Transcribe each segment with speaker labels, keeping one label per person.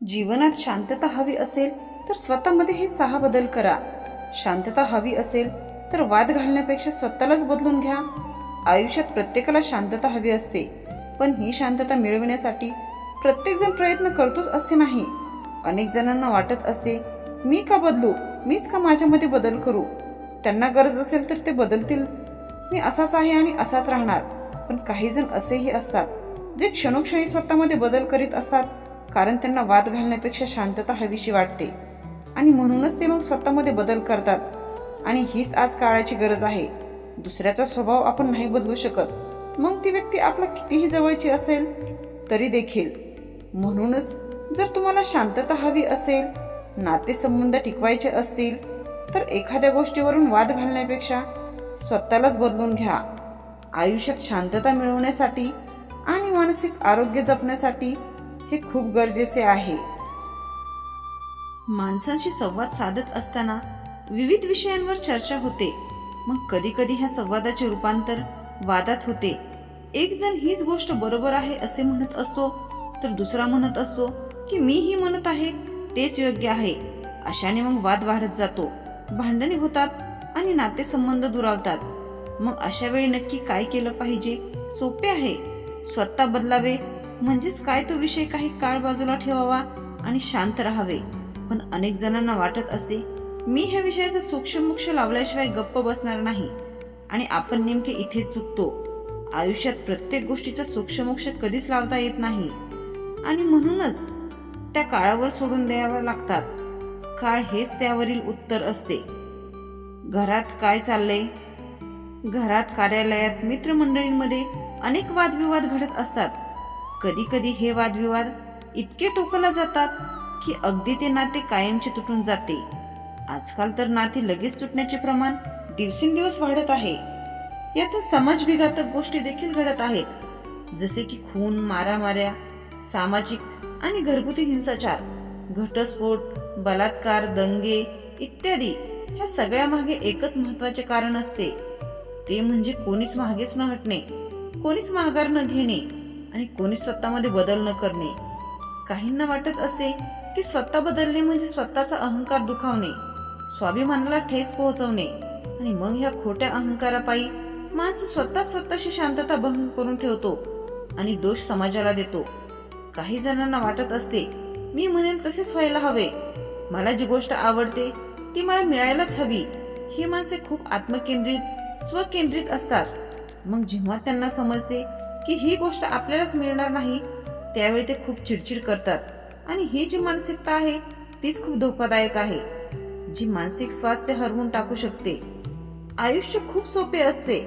Speaker 1: जीवनात शांतता हवी असेल तर स्वतःमध्ये हे सहा बदल करा. शांतता हवी असेल तर वाद घालण्यापेक्षा स्वतःलाच बदलून घ्या. आयुष्यात प्रत्येकाला शांतता हवी असते पण ही शांतता मिळविण्यासाठी प्रत्येकजण प्रयत्न करतोच असे नाही. अनेक जणांना वाटत असते मी का बदलू? मीच का माझ्यामध्ये बदल करू? त्यांना गरज असेल तर ते बदलतील. मी असाच आहे आणि असाच राहणार. पण काही जण असेही असतात जे क्षणोक्षणी स्वतःमध्ये बदल करीत असतात. कारण त्यांना वाद घालण्यापेक्षा शांतता हवीशी वाटते. आणि म्हणूनच ते मग स्वतःमध्ये बदल करतात. आणि हीच आज काळाची गरज आहे. दुसऱ्याचा स्वभाव आपण नाही बदलू शकत. मग ती व्यक्ती आपला कितीही जवळची असेल तरी देखील. म्हणूनच जर तुम्हाला शांतता हवी असेल नातेसंबंध टिकवायचे असतील तर एखाद्या गोष्टीवरून वाद घालण्यापेक्षा स्वतःलाच बदलून घ्या. आयुष्यात शांतता मिळवण्यासाठी आणि मानसिक आरोग्य जपण्यासाठी हे खूप गरजेचे आहे. माणसांशी संवाद साधत असताना विविध विषयांवर चर्चा होते. मग कधी कधी ह्या संवादाचे रूपांतर वादात होते. एक जण हीच गोष्ट बरोबर आहे असे म्हणत असतो तर दुसरा म्हणत असतो की मी ही म्हणत आहे तेच योग्य आहे. अशाने मग वाद वाढत जातो. भांडणे होतात आणि नातेसंबंध दुरावतात. मग अशा वेळी नक्की काय केलं पाहिजे? सोपे आहे. स्वतः बदलावे म्हणजेच काय तो विषय काही काळ बाजूला ठेवावा आणि शांत राहावे. पण अनेक जणांना वाटत असते मी ह्या विषयाचा सूक्ष्ममुक्ष लावल्याशिवाय गप्प बसणार नाही. आणि आपण नेमके इथे चुकतो. आयुष्यात प्रत्येक गोष्टीचा सूक्ष्मोक्ष कधीच लावता येत नाही. आणि म्हणूनच त्या काळावर सोडून द्याव्या लागतात. काळ हेच त्यावरील उत्तर असते. घरात काय चाललंय? घरात कार्यालयात मित्रमंडळींमध्ये अनेक वादविवाद घडत असतात. कधी कधी हे वादविवाद इतके टोकला जातात की अगदी ते नाते कायमचे तुटून जाते. आजकाल तर नाते लगेच तुटण्याचे प्रमाण दिवसेंदिवस वाढत आहे. यातून समाजविघातक गोष्टी देखील घडत आहेत. जसे की खून मारामाऱ्या सामाजिक आणि घरगुती हिंसाचार घटस्फोट बलात्कार दंगे इत्यादी ह्या सगळ्या मागे एकच महत्त्वाचे कारण असते. ते म्हणजे कोणीच मागेच न हटणे कोणीच माघार न घेणे आणि कोणीच स्वतःमध्ये बदल न करणे. काहींना वाटत असते की स्वतः बदलणे म्हणजे स्वतःचा अहंकार दुखावणे स्वाभिमानाला ठेस पोहोचवणे आणि मग ह्या खोट्या अहंकारापायी माणसं स्वतः स्वतःशी शांतता भंग करून ठेवतो आणि दोष समाजाला देतो. काही जणांना वाटत असते मी म्हणेल तसेच व्हायला हवे. मला जी गोष्ट आवडते ती मला मिळायलाच हवी. ही माणसे खूप आत्मकेंद्रित स्वकेंद्रित असतात. मग जेव्हा त्यांना समजते की ही गोष्ट आपल्यालाच मिळणार नाही त्यावेळी ते खूप चिडचिड करतात. आणि ही जी मानसिकता आहे तीच खूप धोकादायक आहे. जी मानसिक स्वास्थ्य हरवून टाकू शकते. आयुष्य खूप सोपे असते.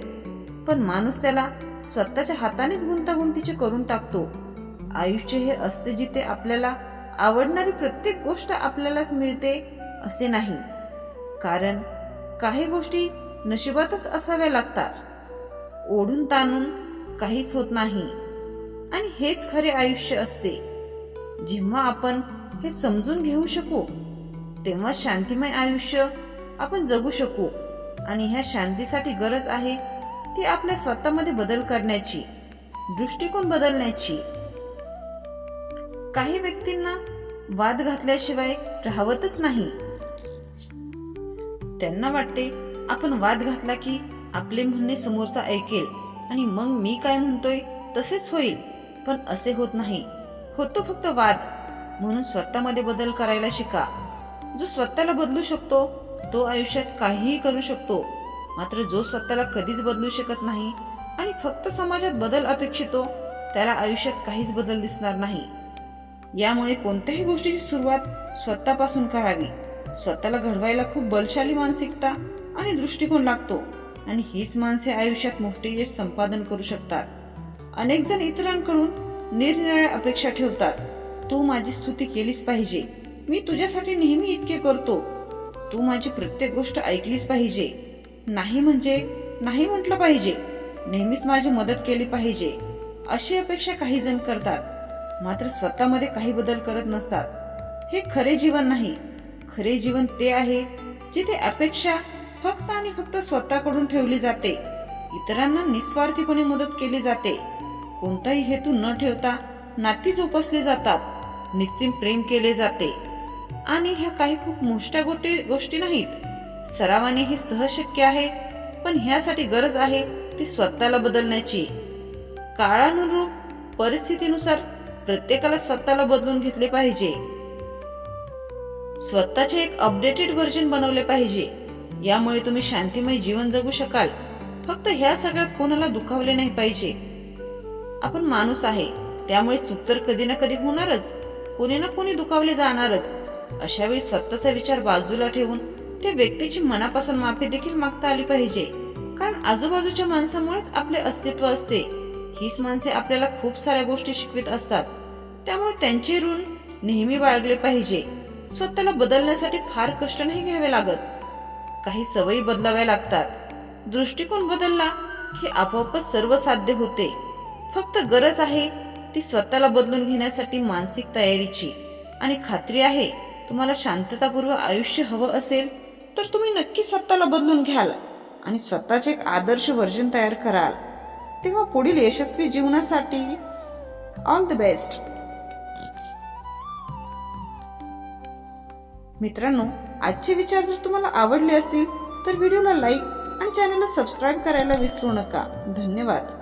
Speaker 1: पण माणूस त्याला स्वतःच्या हातानेच गुंतागुंतीचे करून टाकतो. आयुष्य हे असते जिथे आपल्याला आवडणारी प्रत्येक गोष्ट आपल्यालाच मिळते असे नाही. कारण काही गोष्टी नशिबातच असाव्या लागतात. ओढून ताणून काहीच होत नाही. आणि हेच खरे आयुष्य असते. जेव्हा आपण हे समजून घेऊ शकू तेव्हा शांतिमय आयुष्य आपण जगू शकू. आणि ह्या शांतीसाठी गरज आहे ती आपल्या स्वतःमध्ये बदल करण्याची दृष्टिकोन बदलण्याची. काही व्यक्तींना वाद घातल्याशिवाय राहवतच नाही. त्यांना वाटते आपण वाद घातला की आपले म्हणणे समोरचा ऐकेल. आणि मग मी काय म्हणतोय? तसेच होईल. पण असे होत नाही. होतो फक्त वाद. म्हणून स्वतःमध्ये बदल करायला शिका. जो स्वतःला बदलू शकतो तो आयुष्यात काहीही करू शकतो. मात्र जो स्वतःला कधीच बदलू शकत नाही आणि फक्त समाजात बदल अपेक्षितो त्याला आयुष्यात काहीच बदल दिसणार नाही. यामुळे कोणत्याही गोष्टीची सुरुवात स्वतःपासून करावी. स्वतःला घडवायला खूप बलशाली मानसिकता आणि दृष्टिकोन लागतो. आणि हीच माणसे आयुष्यात मोठे यश संपादन करू शकतात. अनेक जण इतरांकडून निरनिराळ्या अपेक्षा ठेवतात तू माझी स्तुती केलीच पाहिजे. मी तुझ्यासाठी नेहमी इतके करतो. तू माझी प्रत्येक गोष्ट ऐकलीच पाहिजे. नाही म्हणजे नाही म्हटलं पाहिजे. नेहमीच माझी मदत केली पाहिजे. अशी अपेक्षा काही जण करतात. मात्र स्वतःमध्ये काही बदल करत नसतात. हे खरे जीवन नाही. खरे जीवन ते आहे जिथे अपेक्षा फक्त आणि फक्त स्वतःकडून ठेवली जाते. इतरांना निस्वार्थीपणे मदत केली जाते. कोणताही हेतू न ठेवता नाती जोपासली जातात. निश्चित प्रेम केले जाते. आणि ह्या काही खूप मोठ्या गोष्टी गोष्टी नाहीत. सरावाने हे सहज शक्य आहे पण ह्यासाठी गरज आहे ती स्वतःला बदलण्याची. काळानुरूप परिस्थितीनुसार प्रत्येकाला स्वतःला बदलून घेतले पाहिजे. स्वतःचे एक अपडेटेड व्हर्जन बनवले पाहिजे. यामुळे तुम्ही शांतिमय जीवन जगू शकाल. फक्त ह्या सगळ्यात कोणाला दुखावले नाही पाहिजे. आपण माणूस आहे त्यामुळे चूक तर कधी ना कधी होणारच. कोणी ना कोणी दुखावले जाणारच. अशा वेळी स्वतःचा विचार बाजूला ठेवून त्या व्यक्तीची मनापासून माफी देखील मागता आली पाहिजे. कारण आजूबाजूच्या माणसामुळेच आपले अस्तित्व असते. हीच माणसे आपल्याला खूप साऱ्या गोष्टी शिकवित असतात. त्यामुळे त्यांचे ऋण नेहमी बाळगले पाहिजे. स्वतःला बदलण्यासाठी फार कष्ट नाही घ्यावे लागत. काही सवयी बदलाव्या लागतात. दृष्टिकोन बदलला हे आपोआपच सर्व साध्य होते. फक्त गरज आहे ती स्वतःला बदलून घेण्यासाठी मानसिक तयारीची. आणि खात्री आहे तुम्हाला शांततापूर्व आयुष्य हवं असेल तर तुम्ही नक्की स्वतःला बदलून घ्याल आणि स्वतःचे एक आदर्श वर्जन तयार कराल. तेव्हा पुढील यशस्वी जीवनासाठी ऑल द बेस्ट मित्रांनो आजचे विचार जर तुम्हाला आवडले असतील तर व्हिडिओला लाईक आणि चॅनलला सबस्क्राईब करायला विसरू नका. धन्यवाद.